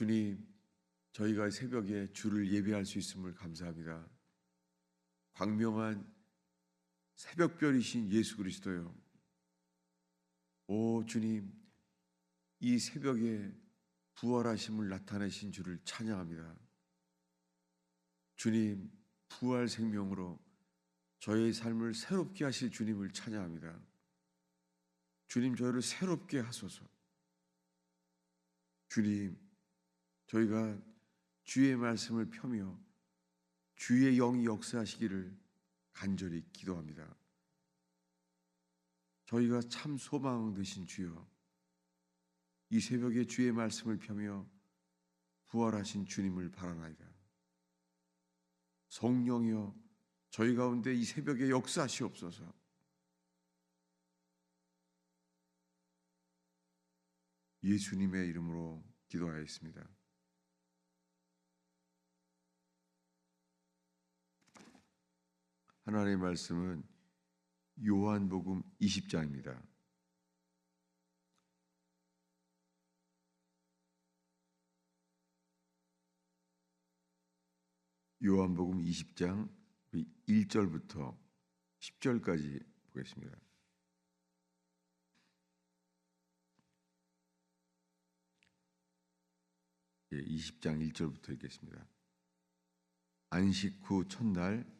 주님, 저희가 새벽에 주를 예배할 수 있음을 감사합니다. 광명한 새벽별이신 예수 그리스도요. 오 주님, 이 새벽에 부활하심을 나타내신 주를 찬양합니다. 주님, 부활 생명으로 저의 삶을 새롭게 하실 주님을 찬양합니다. 주님, 저희를 새롭게 하소서. 주님, 저희가 주의 말씀을 펴며 주의 영이 역사하시기를 간절히 기도합니다. 저희가 참 소망 되신 주여, 이 새벽에 주의 말씀을 펴며 부활하신 주님을 바라나이다. 성령이여, 저희 가운데 이 새벽에 역사하시옵소서. 예수님의 이름으로 기도하였습니다. 하나님의 말씀은 요한복음 20장입니다. 요한복음 20장 1절부터 10절까지 보겠습니다. 예, 20장 1절부터 읽겠습니다. 안식 후 첫날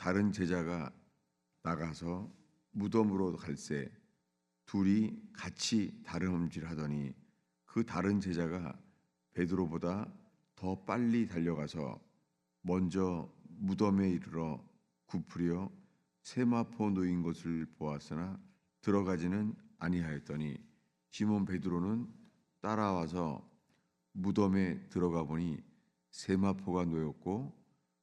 다른 제자가 나가서 무덤으로 갈새 둘이 같이 다름질 하더니 그 다른 제자가 베드로보다 더 빨리 달려가서 먼저 무덤에 이르러 굽으려 세마포 놓인 것을 보았으나 들어가지는 아니하였더니 시몬 베드로는 따라와서 무덤에 들어가 보니 세마포가 놓였고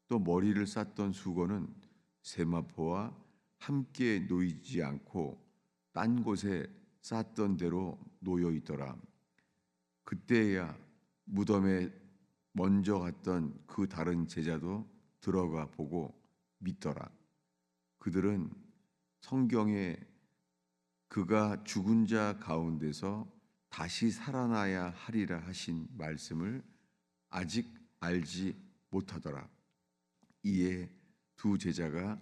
또 머리를 쌌던 수건은 세마포와 함께 놓이지 않고 딴 곳에 쌌던 대로 놓여 있더라. 그때야 무덤에 먼저 갔던 그 다른 제자도 들어가 보고 믿더라. 그들은 성경에 그가 죽은 자 가운데서 다시 살아나야 하리라 하신 말씀을 아직 알지 못하더라. 이에 두 제자가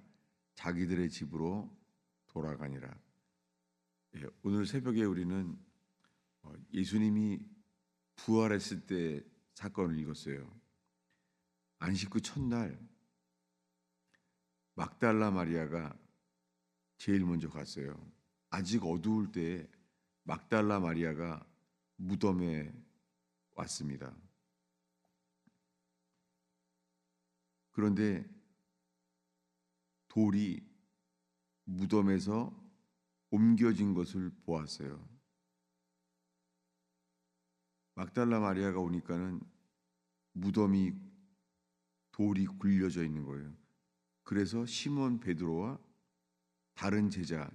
자기들의 집으로 돌아가니라. 예, 오늘 새벽에 우리는 어, 예수님이 부활했을 때 사건을 읽었어요. 안식 후 첫날 막달라 마리아가 제일 먼저 갔어요. 아직 어두울 때 막달라 마리아가 무덤에 왔습니다. 그런데 돌이 무덤에서 옮겨진 것을 보았어요. 막달라 마리아가 오니까는 무덤이 돌이 굴려져 있는 거예요. 그래서 시몬 베드로와 다른 제자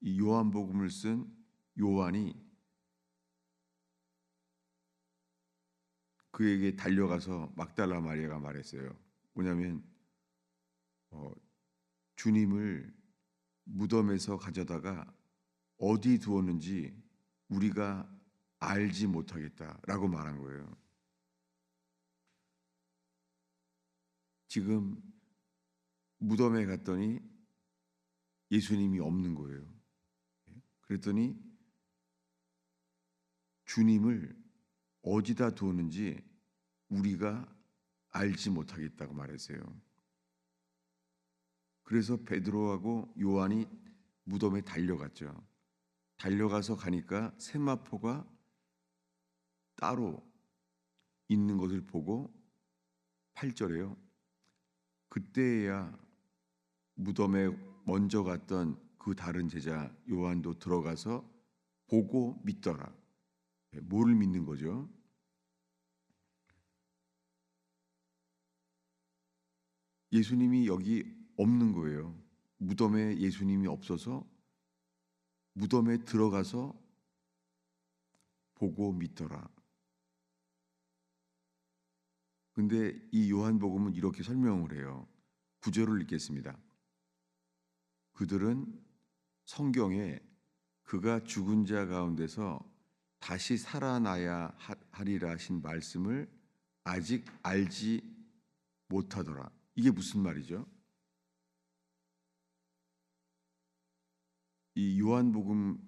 이 요한복음을 쓴 요한이 그에게 달려가서 막달라 마리아가 말했어요. 뭐냐면 어, 주님을 무덤에서 가져다가 어디 두었는지 우리가 알지 못하겠다라고 말한 거예요. 지금 무덤에 갔더니 예수님이 없는 거예요. 그랬더니 주님을 어디다 두었는지 우리가 알지 못하겠다고 말했어요. 그래서 베드로하고 요한이 무덤에 달려갔죠. 달려가서 가니까 세마포가 따로 있는 것을 보고 8절에요. 그때야 무덤에 먼저 갔던 그 다른 제자 요한도 들어가서 보고 믿더라. 예, 뭘 믿는 거죠? 예수님이 여기 없는 거예요. 무덤에 예수님이 없어서 무덤에 들어가서 보고 믿더라. 근데 이 요한복음은 이렇게 설명을 해요. 구절을 읽겠습니다. 그들은 성경에 그가 죽은 자 가운데서 다시 살아나야 하- 하리라 하신 말씀을 아직 알지 못하더라. 이게 무슨 말이죠? 이 요한복음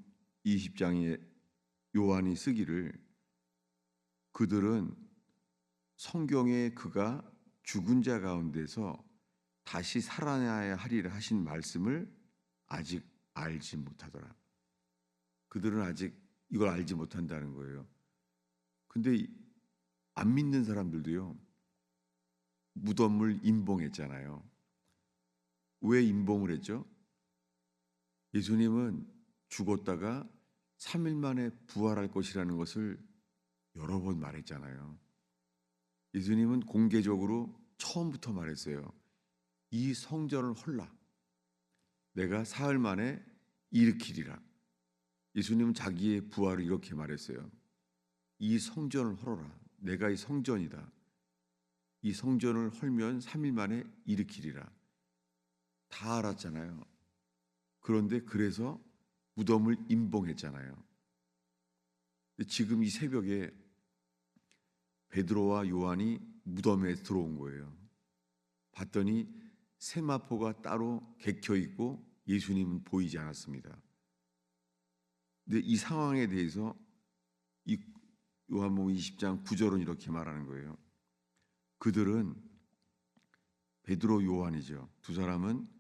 20장에 요한이 쓰기를 그들은 성경에 그가 죽은 자 가운데서 다시 살아나야 하리라 하신 말씀을 아직 알지 못하더라. 그들은 아직 이걸 알지 못한다는 거예요. 근데 이- 안 믿는 사람들도요. 무덤을 임봉했잖아요. 왜 임봉을 했죠? 예수님은 죽었다가 3일 만에 부활할 것이라는 것을 여러 번 말했잖아요. 예수님은 공개적으로 처음부터 말했어요. 이 성전을 헐라. 내가 사흘 만에 일으키리라. 예수님은 자기의 부활을 이렇게 말했어요. 이 성전을 헐어라. 내가 이 성전이다. 이 성전을 헐면 3일 만에 일으키리라. 다 알았잖아요. 그런데 그래서 무덤을 임봉했잖아요. 지금 이 새벽에 베드로와 요한이 무덤에 들어온 거예요. 봤더니 세마포가 따로 객혀 있고 예수님은 보이지 않았습니다. 근데 이 상황에 대해서 이 요한복음 20장 9절은 이렇게 말하는 거예요. 그들은 베드로 요한이죠. 두 사람은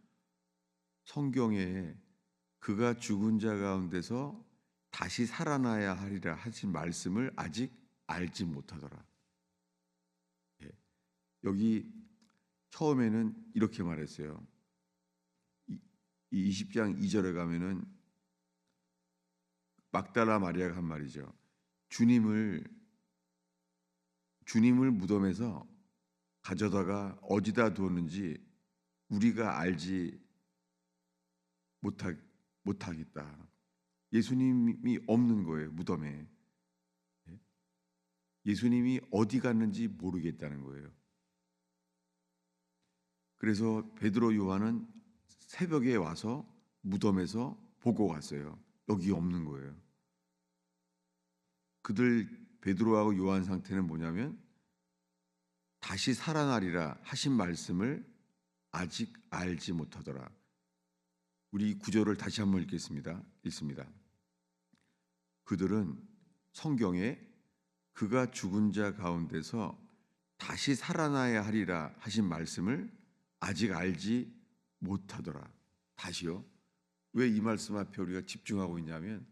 성경에 그가 죽은 자 가운데서 다시 살아나야 하리라 하신 말씀을 아직 알지 못하더라. 예. 여기 처음에는 이렇게 말했어요. 이, 이 20장 2절에 가면은 막달라 마리아가 한 말이죠. 주님을 주님을 무덤에서 가져다가 어디다 두었는지 우리가 알지 못하, 못하겠다. 예수님이 없는 거예요, 무덤에. 예? 예수님이 어디 갔는지 모르겠다는 거예요. 그래서 베드로 요한은 새벽에 와서 무덤에서 보고 갔어요. 여기 없는 거예요. 그들 베드로하고 요한 상태는 뭐냐면 다시 살아나리라 하신 말씀을 아직 알지 못하더라. 우리 구절을 다시 한번 읽겠습니다. 읽습니다. 그들은 성경에 그가 죽은 자 가운데서 다시 살아나야 하리라 하신 말씀을 아직 알지 못하더라. 다시요. 왜 이 말씀 앞에 우리가 집중하고 있냐면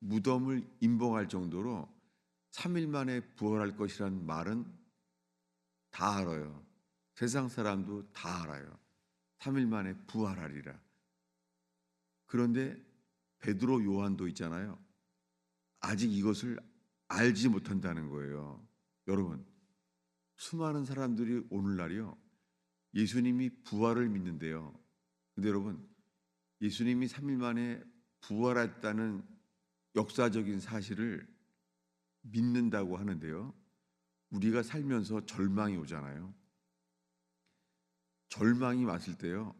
무덤을 임봉할 정도로 3일 만에 부활할 것이라는 말은 다 알아요. 세상 사람도 다 알아요. 3일 만에 부활하리라. 그런데 베드로 요한도 있잖아요. 아직 이것을 알지 못한다는 거예요. 여러분, 수많은 사람들이 오늘날이요. 예수님이 부활을 믿는데요. 근데 여러분, 예수님이 3일 만에 부활했다는 역사적인 사실을 믿는다고 하는데요. 우리가 살면서 절망이 오잖아요. 절망이 왔을 때요.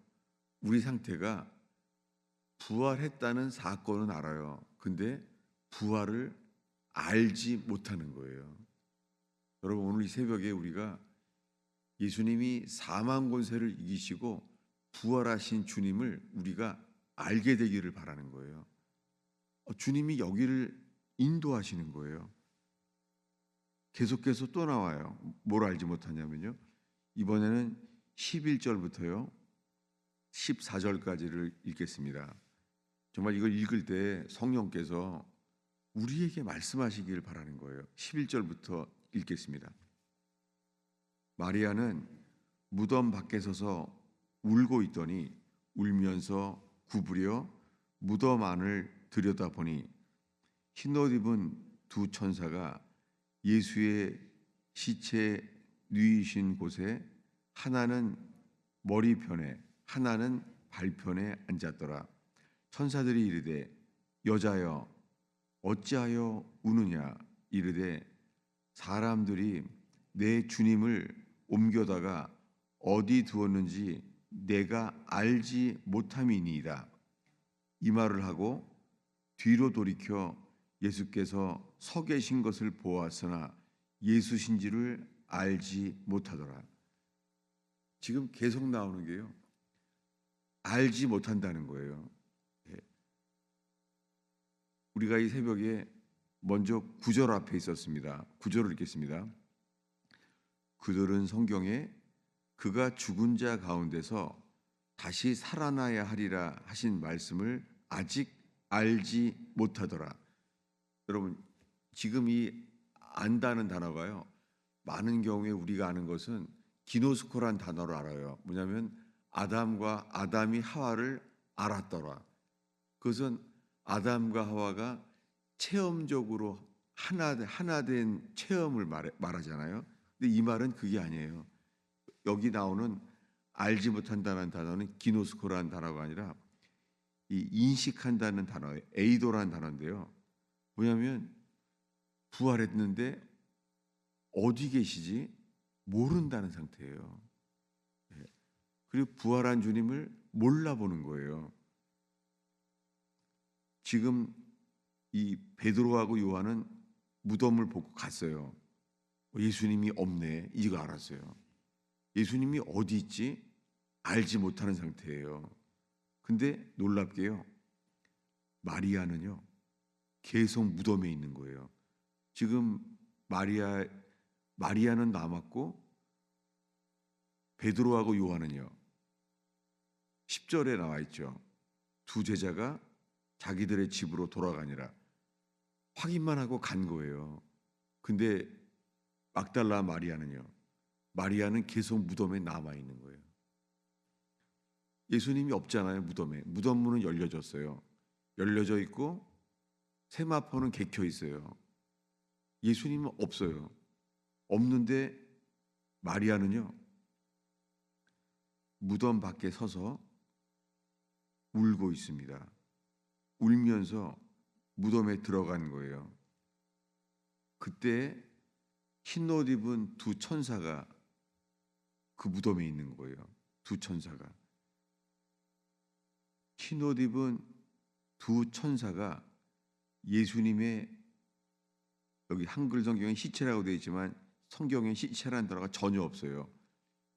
우리 상태가 부활했다는 사건은 알아요. 근데 부활을 알지 못하는 거예요. 여러분 오늘 이 새벽에 우리가 예수님이 사망 권세를 이기시고 부활하신 주님을 우리가 알게 되기를 바라는 거예요. 어, 주님이 여기를 인도하시는 거예요. 계속해서 또 나와요. 뭘 알지 못하냐면요. 이번에는 11절부터요. 14절까지를 읽겠습니다. 정말 이걸 읽을 때 성령께서 우리에게 말씀하시기를 바라는 거예요. 11절부터 읽겠습니다. 마리아는 무덤 밖에 서서 울고 있더니 울면서 구부려 무덤 안을 들여다보니 흰옷 입은 두 천사가 예수의 시체 누이신 곳에 하나는 머리편에 하나는 발편에 앉았더라. 천사들이 이르되 여자여 어찌하여 우느냐 이르되 사람들이 내 주님을 옮겨다가 어디 두었는지 내가 알지 못함이니이다. 이 말을 하고 뒤로 돌이켜 예수께서 서 계신 것을 보았으나 예수신지를 알지 못하더라. 지금 계속 나오는 게요. 알지 못한다는 거예요. 예. 우리가 이 새벽에 먼저 구절 앞에 있었습니다. 구절을 읽겠습니다. 그들은 성경에 그가 죽은 자 가운데서 다시 살아나야 하리라 하신 말씀을 아직 알지 못하더라. 여러분 지금 이 안다는 단어가요. 많은 경우에 우리가 아는 것은 기노스코란 단어를 알아요. 뭐냐면 아담과 아담이 하와를 알았더라. 그것은 아담과 하와가 체험적으로 하나 하나 된 체험을 말해, 말하잖아요. 근데 이 말은 그게 아니에요. 여기 나오는 알지 못한다는 단어는 기노스코라는 단어가 아니라 이 인식한다는 단어, 에이도라는 단어인데요. 뭐냐면 부활했는데 어디 계시지 모른다는 상태예요. 예. 그리고 부활한 주님을 몰라보는 거예요. 지금 이 베드로하고 요한은 무덤을 보고 갔어요. 예수님이 없네. 이거 알았어요. 예수님이 어디 있지? 알지 못하는 상태예요. 근데 놀랍게요. 마리아는요. 계속 무덤에 있는 거예요. 지금 마리아 마리아는 남았고 베드로하고 요한은요. 10절에 나와 있죠. 두 제자가 자기들의 집으로 돌아가니라 확인만 하고 간 거예요. 근데 막달라 마리아는요. 마리아는 계속 무덤에 남아 있는 거예요. 예수님이 없잖아요, 무덤에. 무덤 문은 열려졌어요. 열려져 있고 세마포는 개켜 있어요. 예수님은 없어요. 없는데 마리아는요. 무덤 밖에 서서 울고 있습니다. 울면서 무덤에 들어간 거예요. 그때 흰 옷 입은 두 천사가 그 무덤에 있는 거예요. 두 천사가. 흰 옷 입은 두 천사가 예수님의 여기 한글 성경에 시체라고 되어 있지만 성경에 시체라는 단어가 전혀 없어요.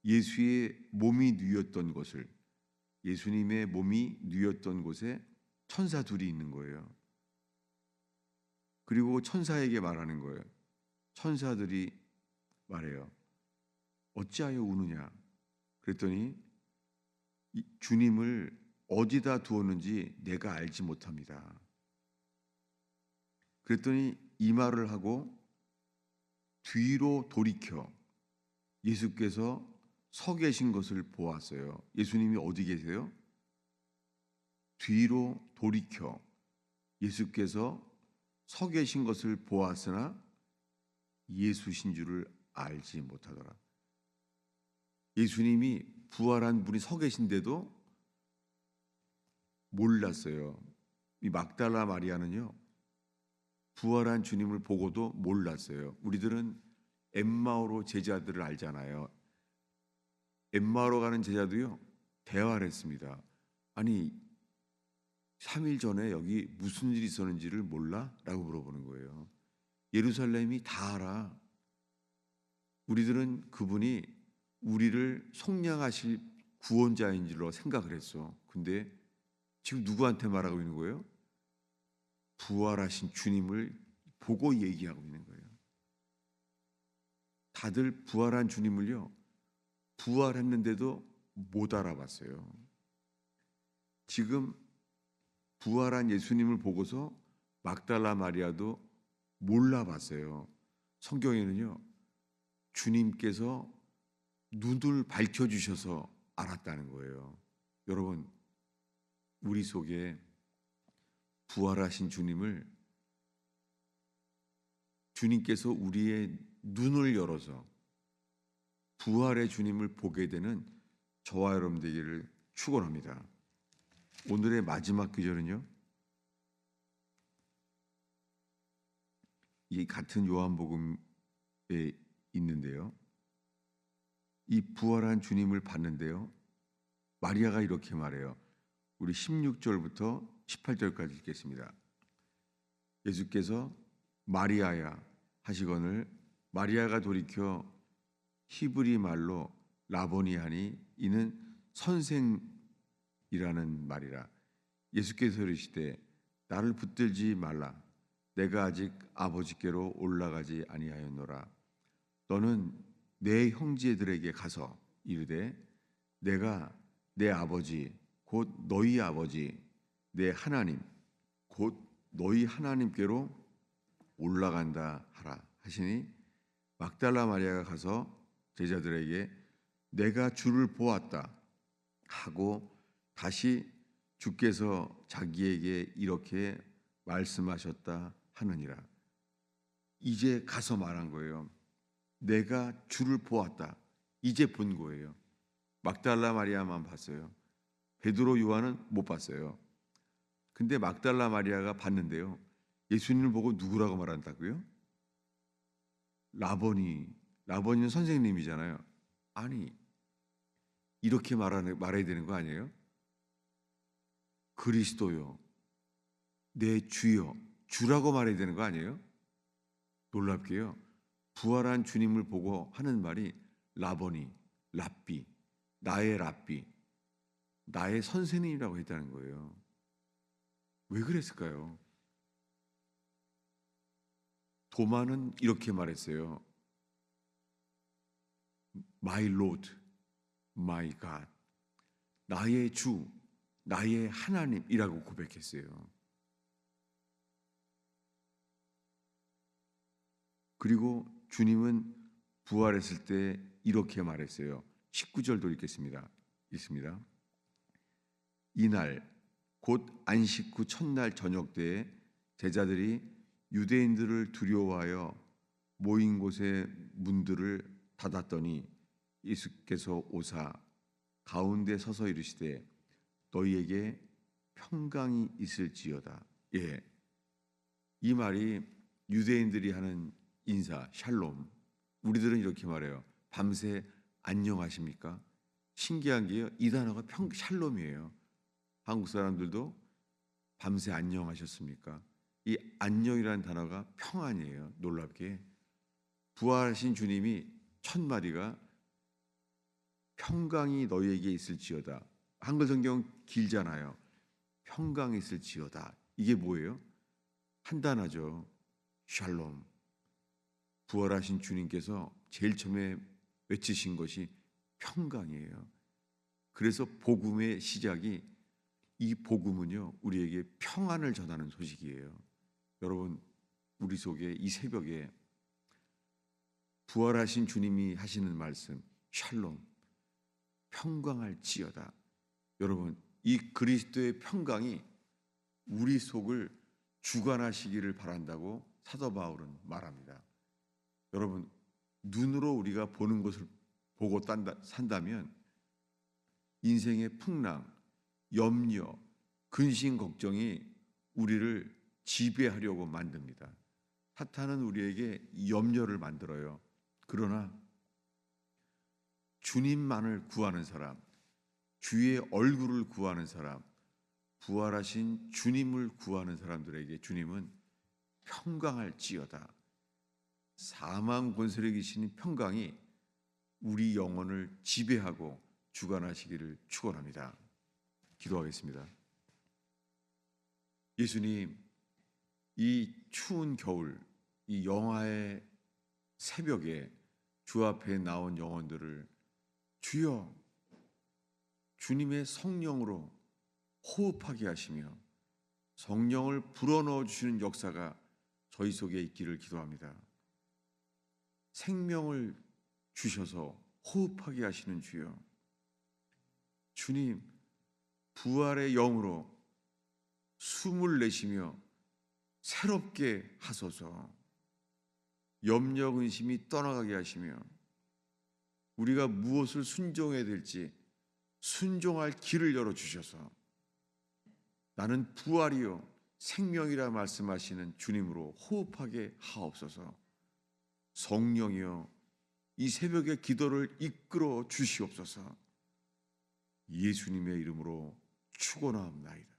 예수의 몸이 누였던 곳을 예수님의 몸이 누였던 곳에 천사 둘이 있는 거예요. 그리고 천사에게 말하는 거예요. 천사들이 말해요. 어찌하여 우느냐? 그랬더니 주님을 어디다 두었는지 내가 알지 못합니다. 그랬더니 이 말을 하고 뒤로 돌이켜 예수께서 서 계신 것을 보았어요. 예수님이 어디 계세요? 뒤로 돌이켜 예수께서 서 계신 것을 보았으나 예수신 줄을 알지 못하더라. 예수님이 부활한 분이 서 계신데도 몰랐어요. 이 막달라 마리아는요. 부활한 주님을 보고도 몰랐어요. 우리들은 엠마오로 제자들을 알잖아요. 엠마오로 가는 제자도요. 대화를 했습니다. 아니 3일 전에 여기 무슨 일이 있었는지를 몰라? 라고 물어보는 거예요. 예루살렘이 다 알아. 우리들은 그분이 우리를 속량하실 구원자인 줄로 생각을 했어. 근데 지금 누구한테 말하고 있는 거예요? 부활하신 주님을 보고 얘기하고 있는 거예요. 다들 부활한 주님을요, 부활했는데도 못 알아봤어요. 지금 부활한 예수님을 보고서 막달라 마리아도 몰라봤어요. 성경에는요, 주님께서 눈을 밝혀주셔서 알았다는 거예요. 여러분, 우리 속에 부활하신 주님을 주님께서 우리의 눈을 열어서 부활의 주님을 보게 되는 저와 여러분 되기를 축원합니다. 오늘의 마지막 구절은요. 이 같은 요한복음에 있는데요. 이 부활한 주님을 봤는데요. 마리아가 이렇게 말해요. 우리 16절부터 18절까지 읽겠습니다. 예수께서 마리아야 하시거늘 마리아가 돌이켜 히브리 말로 라보니 하니 이는 선생이라는 말이라. 예수께서 이르시되 나를 붙들지 말라. 내가 아직 아버지께로 올라가지 아니하였노라. 너는 내 형제들에게 가서 이르되 내가 내 아버지 곧 너희 아버지 내 하나님 곧 너희 하나님께로 올라간다 하라 하시니 막달라 마리아가 가서 제자들에게 내가 주를 보았다 하고 다시 주께서 자기에게 이렇게 말씀하셨다 하느니라. 이제 가서 말한 거예요. 내가 주를 보았다. 이제 본 거예요. 막달라 마리아만 봤어요. 베드로 요한은 못 봤어요. 근데 막달라 마리아가 봤는데요. 예수님을 보고 누구라고 말한다고요? 라보니. 라보니는 선생님이잖아요. 아니, 이렇게 말하는, 말해야 되는 거 아니에요? 그리스도요. 내 주여. 주라고 말해야 되는 거 아니에요? 놀랍게요. 부활한 주님을 보고 하는 말이 라보니, 랍비, 나의 랍비, 나의 선생님이라고 했다는 거예요. 왜 그랬을까요? 도마는 이렇게 말했어요. My Lord, My God. 나의 주, 나의 하나님이라고 고백했어요. 그리고 주님은 부활했을 때 이렇게 말했어요. 19절도 읽겠습니다. 읽습니다. 이날 곧 안식 후 첫날 저녁 때에 제자들이 유대인들을 두려워하여 모인 곳의 문들을 닫았더니 예수께서 오사 가운데 서서 이르시되 너희에게 평강이 있을지어다. 예. 이 말이 유대인들이 하는 인사 샬롬. 우리들은 이렇게 말해요. 밤새 안녕하십니까? 신기한 게요. 이 단어가 평 샬롬이에요. 한국 사람들도 밤새 안녕하셨습니까? 이 안녕이라는 단어가 평안이에요. 놀랍게 부활하신 주님이 첫 마디가 평강이 너희에게 있을지어다. 한글 성경 길잖아요. 평강이 있을지어다. 이게 뭐예요? 한단하죠. 샬롬. 부활하신 주님께서 제일 처음에 외치신 것이 평강이에요. 그래서 복음의 시작이 이 복음은요 우리에게 평안을 전하는 소식이에요. 여러분 우리 속에 이 새벽에 부활하신 주님이 하시는 말씀 샬롬 평강할지어다. 여러분 이 그리스도의 평강이 우리 속을 주관하시기를 바란다고 사도 바울은 말합니다. 여러분 눈으로 우리가 보는 것을 보고 산다면 인생의 풍랑, 염려, 근심 걱정이 우리를 지배하려고 만듭니다. 사탄은 우리에게 염려를 만들어요. 그러나 주님만을 구하는 사람, 주의 얼굴을 구하는 사람, 부활하신 주님을 구하는 사람들에게 주님은 평강할지어다. 사망 권세를 이기시는 평강이 우리 영혼을 지배하고 주관하시기를 축원합니다. 기도하겠습니다. 예수님, 이 추운 겨울, 이 영하의 새벽에 주 앞에 나온 영혼들을 주여 주님의 성령으로 호흡하게 하시며 성령을 불어넣어 주시는 역사가 저희 속에 있기를 기도합니다. 생명을 주셔서 호흡하게 하시는 주여. 주님, 부활의 영으로 숨을 내쉬며 새롭게 하소서. 염려 근심이 떠나가게 하시며 우리가 무엇을 순종해야 될지 순종할 길을 열어 주셔서 나는 부활이요 생명이라 말씀하시는 주님으로 호흡하게 하옵소서. 성령이여 이 새벽의 기도를 이끌어 주시옵소서. 예수님의 이름으로 축원하옵나이다.